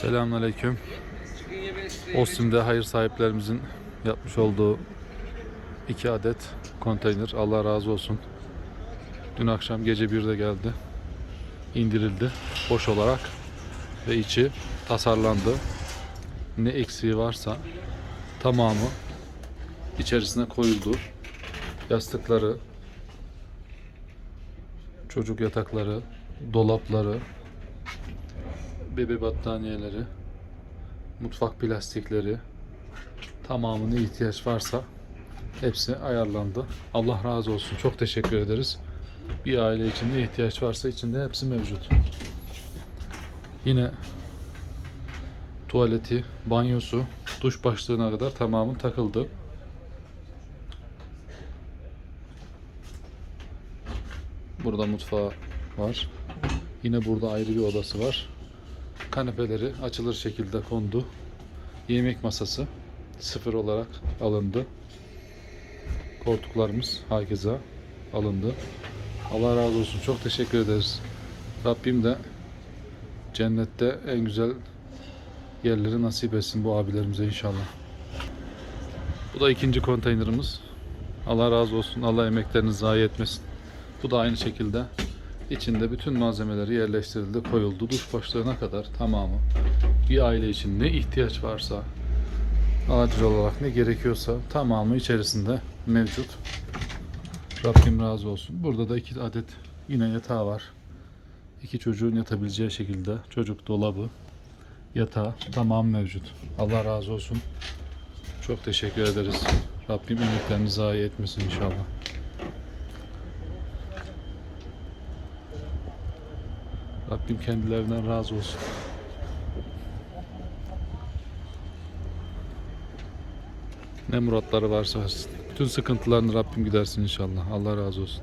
Selamünaleyküm. Ostim'de hayır sahiplerimizin yapmış olduğu iki adet konteyner. Allah razı olsun. Dün akşam gece 1'de geldi. İndirildi boş olarak ve içi tasarlandı. Ne eksiği varsa tamamı içerisine koyuldu. Yastıkları, çocuk yatakları, dolapları, bebe battaniyeleri, mutfak plastikleri, tamamına ihtiyaç varsa hepsi ayarlandı. Allah razı olsun. Çok teşekkür ederiz. Bir aile için ne ihtiyaç varsa içinde hepsi mevcut. Yine tuvaleti, banyosu, duş başlığına kadar tamamı takıldı. Burada mutfağı var. Yine burada ayrı bir odası var. Kanepeleri açılır şekilde kondu. Yemek masası sıfır olarak alındı. Koltuklarımız herkese alındı. Allah razı olsun. Çok teşekkür ederiz. Rabbim de cennette en güzel yerleri nasip etsin bu abilerimize inşallah. Bu da ikinci konteynerimiz. Allah razı olsun. Allah emeklerinizi zayi etmesin. Bu da aynı şekilde içinde bütün malzemeleri yerleştirildi, koyuldu. Duş başlığına kadar tamamı. Bir aile için ne ihtiyaç varsa, acil olarak ne gerekiyorsa tamamı içerisinde mevcut. Rabbim razı olsun. Burada da iki adet yine yatağı var. İki çocuğun yatabileceği şekilde çocuk dolabı, yatağı tamam mevcut. Allah razı olsun. Çok teşekkür ederiz. Rabbim emeklerini zayi etmesin inşallah. Rabbim kendilerinden razı olsun. Ne muratları varsa. Bütün sıkıntılarını Rabbim gidersin inşallah. Allah razı olsun.